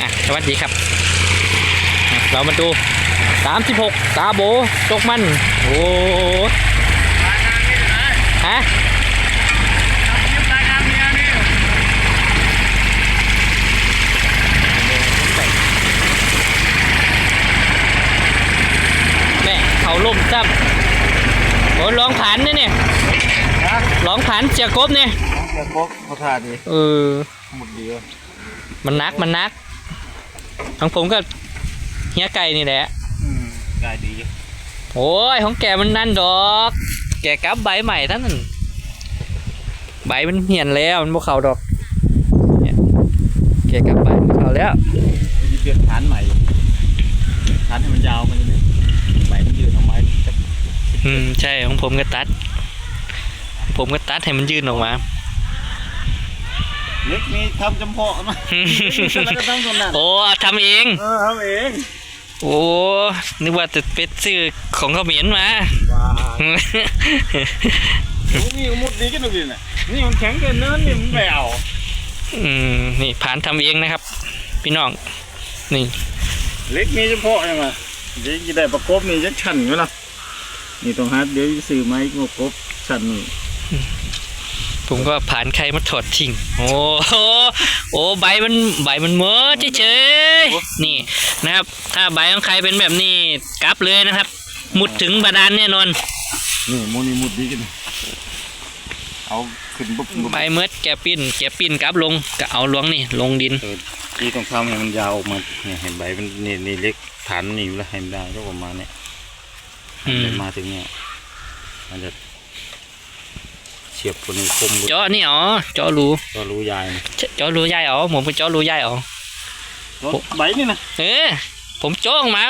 อะสวัสดีครับอะเรามาดู36ตาโบตกมัน โอ้ฮะแม่เขาล่มจับโอ้ร้องผ่านเนี่ยเนี่ยนะร้องผ่านเสียกบเนี่ยน้องเกียร์โป๊กเขาทาดีเออหมดดีวะมันนักมันนัก ของผมก็เฮียไก่นี่แหละอืมได้ดีโอ้ยของแกมันนั่นดอก แกกลับใบใหม่ท่านนั่นใบมันเหี่ยนแล้วมันบ่เข้าดอกเนี่ยแกกลับใบมันเข้าแล้วมีเปลี่ยนฐานใหม่ฐานให้มันยาวมันจะได้ใบมันยืดออกมาจะอืมใช่ของผมก็ตัด ผมก็ตัดให้มันยื่นออกมา เล็กนี่ทำจำเพาะมาแล้วก็ทำตรงนั้นโอ้ทำเอง เออทำเอง โอ้นึกว่าจะเป็นซื้อของเขาเหมียนมาว้าโอ้นี่มุดดีกันดูดิน่ะนี่มันแข็งเกินเนินนี่มันไม่เอาอืมนี่ผ่านทำเองนะครับ พี่น้อง นี่ เล็กนี่จำเพาะยังไงเดี๋ยวจะได้ประกบนี่จะชันไหมล่ะนี่ต้องหาเดี๋ยวซื้อไม้มาประกบชันนี่ ผมก็ผ่านใครมาถอดทิ้งโอ้โหโอ้ใบมันใบมันเมื่อเฉยๆนี่นะครับ ถ้าใบของใครเป็นแบบนี้กลับเลยนะครับ มุดถึงบาดาลแน่นอนนี่โมนี่มุดดีกันเอาขึ้นปุ๊บปุ๊บใบเมื่อแกปิ้นแกปิ้นกลับลงก็เอาลวงนี่ลงดินเออที่ต้องทำให้มันยาวออกมาเนี่ยเห็นใบมันนี่นี่เล็กฐานนี่อยู่แล้วให้มันได้ก็ประมาณเนี้ยอืมมันมาถึงเนี่ยมันจะเฉียบคนนี้คมเจาะนี่อ๋อเจาะรูก็รู้ยายเจเจาะรูใหญ่อ๋อผมไปเจาะรูใหญ่อ๋อรถใบนี่นะเออผมเจาะออกมา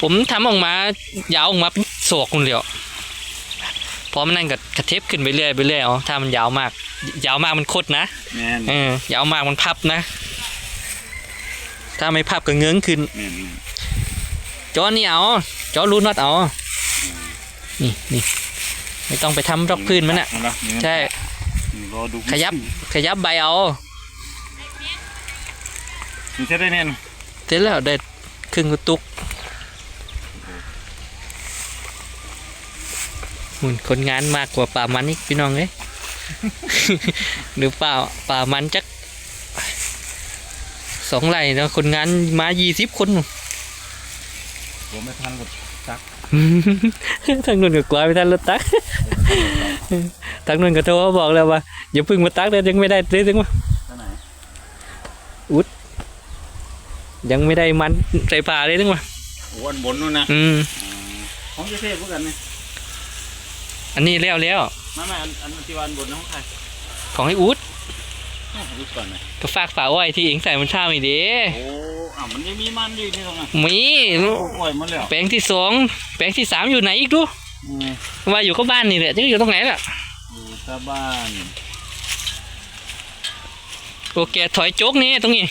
ผมทำออกมายาวออกมาเป็นโศกคนเดียวพอมันนั่นก็กระเทบขึ้นไปเรื่อยไปเรื่อยอ๋อถ้ามันยาวมาก ยาวมากมันคดนะแม่นเออยาวมากมันพับนะ ถ้าไม่พับก็เงื้องขึ้นแม่นจอนี่เอาจอรูน็อตเอานี่นี่ ไม่ต้องไปทำรอกพื้นมันอะเอาละนี่นะใช่นี่รอดูขยับขยับใบเอามันจะได้แน่นเสร็จแล้วได้ครึ่งกระตุกหุ่นคนงานมากกว่าป่ามันอีกพี่น้องเอ้ยหรือเปล่าป่ามันจักสองไร่แล้วคนงานมายี่สิบคนผมไม่ทันกับซัก ทางนู้นก็กลัวไม่ทันรถตักทางนู้นก็โทรมาบอกแล้วว่าอย่าเพึ่งมาตักเลยยังไม่ได้เลยถึงว่าท่าไหนยังไม่ได้มันใส่ป่าเลยถึงว่าโอ้อันบนนู่นนะอืมของเจ๊เทพเหมือนกันเนี่ยอันนี้แล้วแล้วไม่ไม่อันอันที่วันบนนะของใครของไอ้อูดอ้าวดูก่อนนะก็ฝากฝาไว้ที่เองใส่มันเช้าอีเด้โอ้อะมันยังมีมันอยู่ที่ตรงนั้นมีโอ้ยหมดแล้วแปลงที่สองแปลงที่สามอยู่ไหนอีกดูอืมว่าอยู่ก็บ้านนี่แหละจะอยู่ตรงไหนล่ะอยู่ตาบ้านโอเคถอยโจ๊กนี่ตรงนี้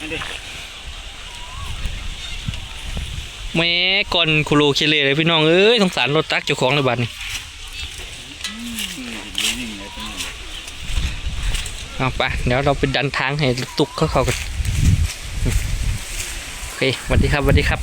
อันนี้แม่ก่อนคุโรเคเลเลยพี่น้องเอ้ยสงสารรถตักเจ้าของเลยบัดนี้นิ่งๆเลยตรงนี้เอาไปเดี๋ยวเราไปดันทางให้ตุกเขาเขากันโอ เคสวัสดีครับสวัสดีครับ